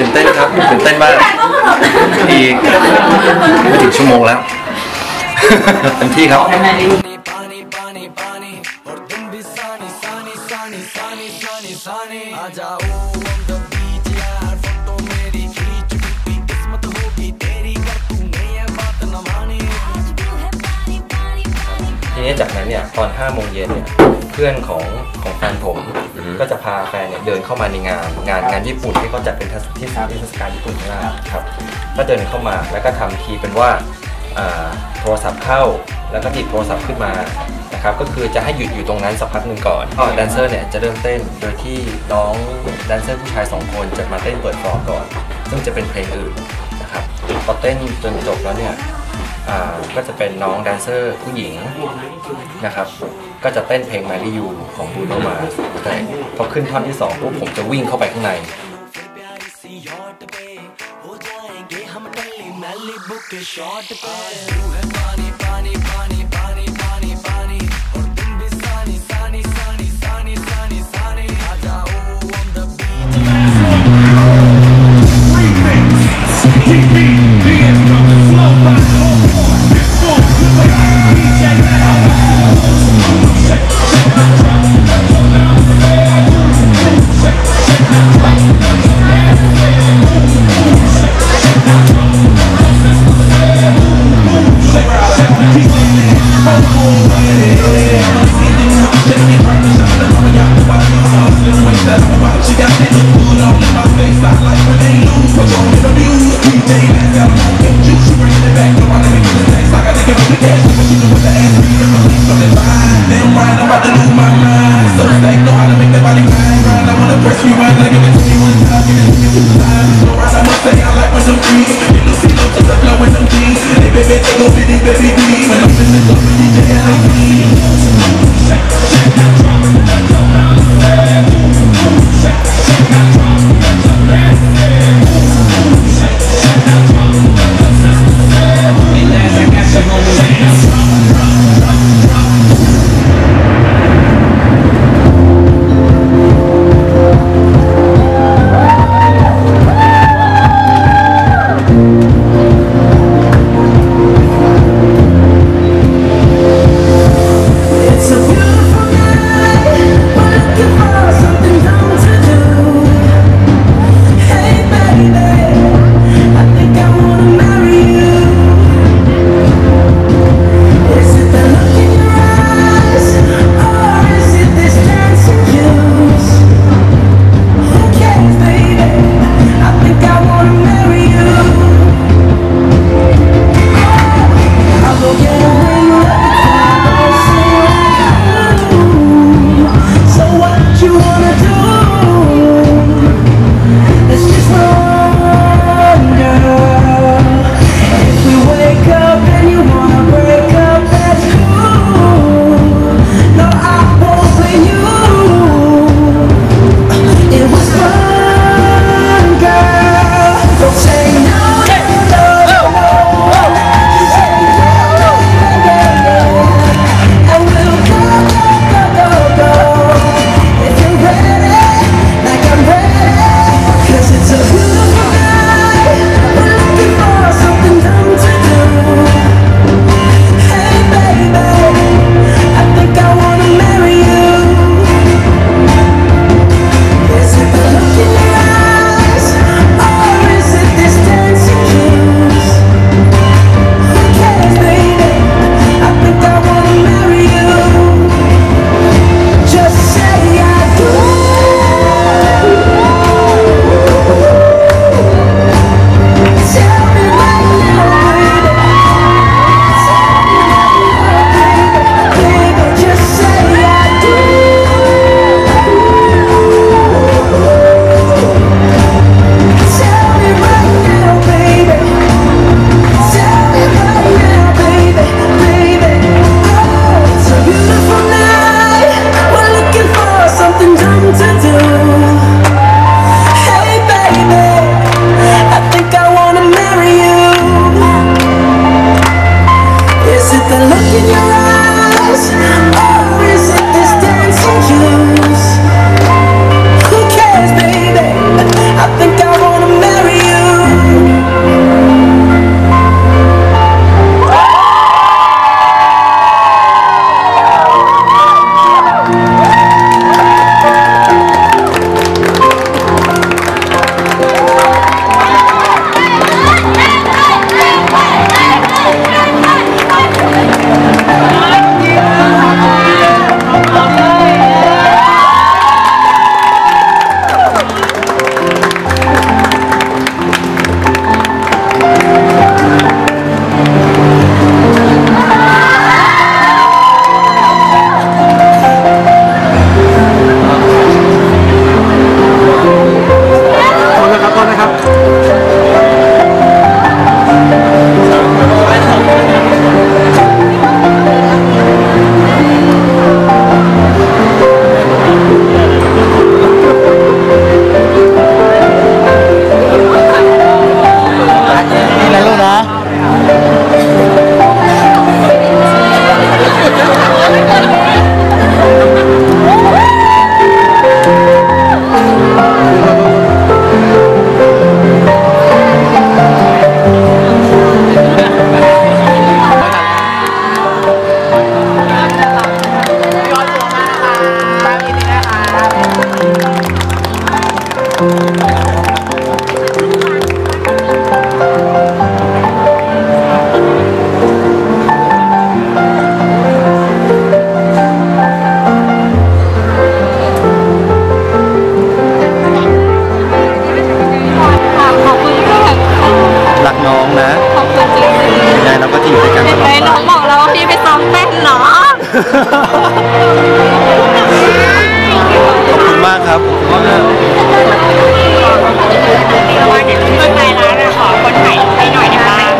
ื่นเต้นครับตื่นเต้นมากอีกไม่ถึงชั่วโมงแล้วเต็มที่ครับทีนี้จากนั้นเนี่ยตอน5โมงเย็นเนี่ย เพื่อนของของแฟนผมอือฮึก็จะพาแฟนเนี่ยเดินเข้ามาในงาน งานงานญี่ปุ่นที่เขาจัดเป็นเทศที่ที่เทศกาลญี่ปุ่นข้างหน้าครับ ก็เดินเข้ามาแล้วก็ทำทีเป็นว่าอ่าโทรศัพท์เข้าแล้วก็หยิบโทรศัพท์ขึ้นมานะครับก็คือจะให้หยุดอยู่ตรงนั้นสักพักหนึ่งก่อนก็แดนเซอร์เนี่ยจะเริ่มเต้นโดยที่น้องแดนเซอร์ผู้ชายสองคนจะมาเต้นเปิดฟลอร์ก่อน ซึ่งจะเป็นเพลงอื่นนะครับพอเต้นจนจบแล้วเนี่ยอ่า ก็จะเป็นน้องแดนเซอร์ผู้หญิงนะครับ ก็จะเต้นเพลง m ม r y You ของบูโนมาแต่พอขึ้นท่อนที่2ปุ๊บผมจะวิ่งเข้าไปข้างในบุ baby, พี่ไปซ้อมเต้นเนาะขอบคุณมากครับขอบคุณมากวันนี้เพื่อนไปร้านอะขอคนถ่ายให้หน่อยได้ไหมได้ได้ได้